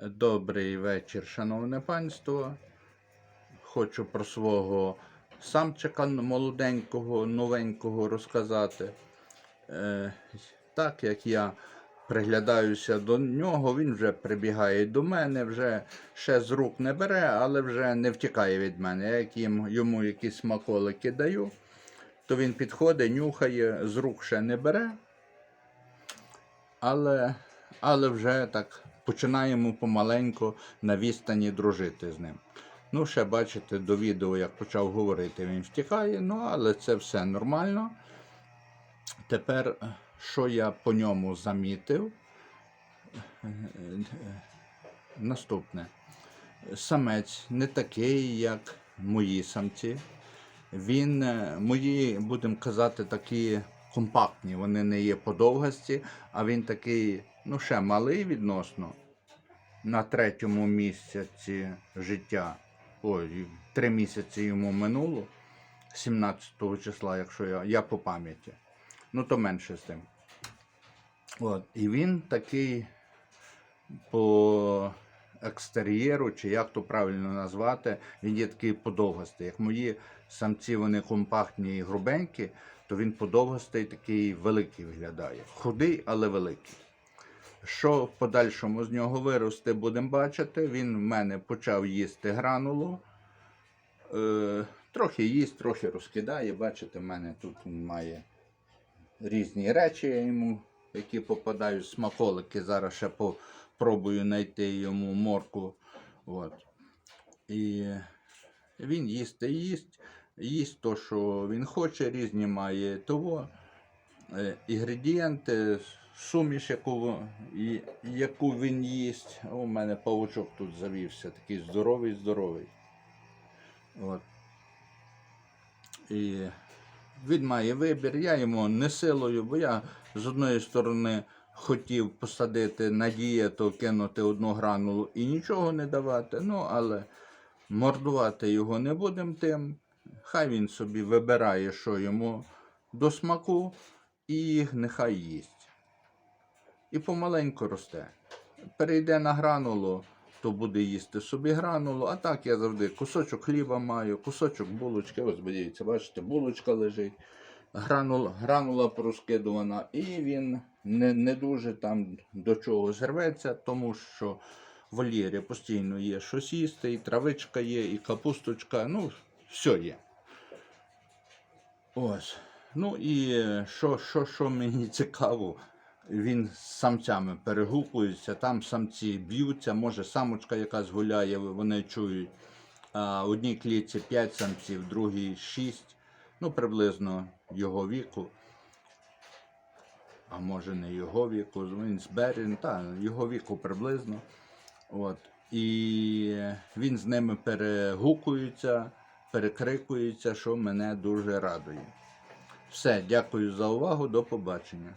Добрий вечір, шановне панство. Хочу про свого самчика молоденького, новенького розказати. Е, так як я приглядаюся до нього, він вже прибігає до мене, вже ще з рук не бере, але вже не втікає від мене. Я як їм, йому якісь смаколики даю, то він підходить, нюхає, з рук ще не бере. Але, але вже так починаємо помаленьку на відстані дружити з ним. Ну, ще бачите, до відео, як почав говорити, він втікає, ну але це все нормально. Тепер, що я по ньому замітив, наступне. Самець не такий, як мої самці. Він, е, мої, будемо казати, такі компактні, вони не є подовгасті, а він такий, ну, ще малий відносно. На третьому місяці життя. Ой, три місяці йому минуло, 17 числа, якщо я, я по пам'яті. Ну, то менше з тим. От. І він такий по екстер'єру, чи як то правильно назвати, він є такий подовгастий. Як мої самці, вони компактні і грубенькі, то він подовгастий, такий великий виглядає. Худий, але великий. Що в подальшому з нього виросте, будемо бачити. Він в мене почав їсти гранулу. Е, трохи їсть, трохи розкидає. Бачите, в мене тут він має різні речі я йому, які попадають, смаколики. Зараз ще попробую знайти йому морку. От. І він їсть і їсть, їсть то, що він хоче, різні має того. Е, Інгредієнти, суміш, яку, яку він їсть. У мене павучок тут завівся, такий здоровий, здоровий. От. І він має вибір, я йому не силою, бо я з одної сторони хотів посадити на дієту, кинути одну гранулу і нічого не давати. Ну, але мордувати його не будемо тим. Хай він собі вибирає, що йому до смаку, і нехай їсть. І помаленьку росте. Перейде на гранулу, то буде їсти собі гранулу. А так я завжди кусочок хліба маю, кусочок булочки. Ось дивіться, бачите, булочка лежить, гранула, гранула порозкидувана, і він не, не дуже там до чогось рветься, тому що в вольєрі постійно є щось їсти, і травичка є, і капусточка, ну, все є. Ось. Ну і що, що, що мені цікаво, він з самцями перегукується, там самці б'ються, може самочка якась гуляє, вони чують. А одній клітці 5 самців, другій 6, ну приблизно його віку. А може не його віку, він з Берін, та його віку приблизно. От. І він з ними перегукується, перекрикується, що мене дуже радує. Все, дякую за увагу, до побачення.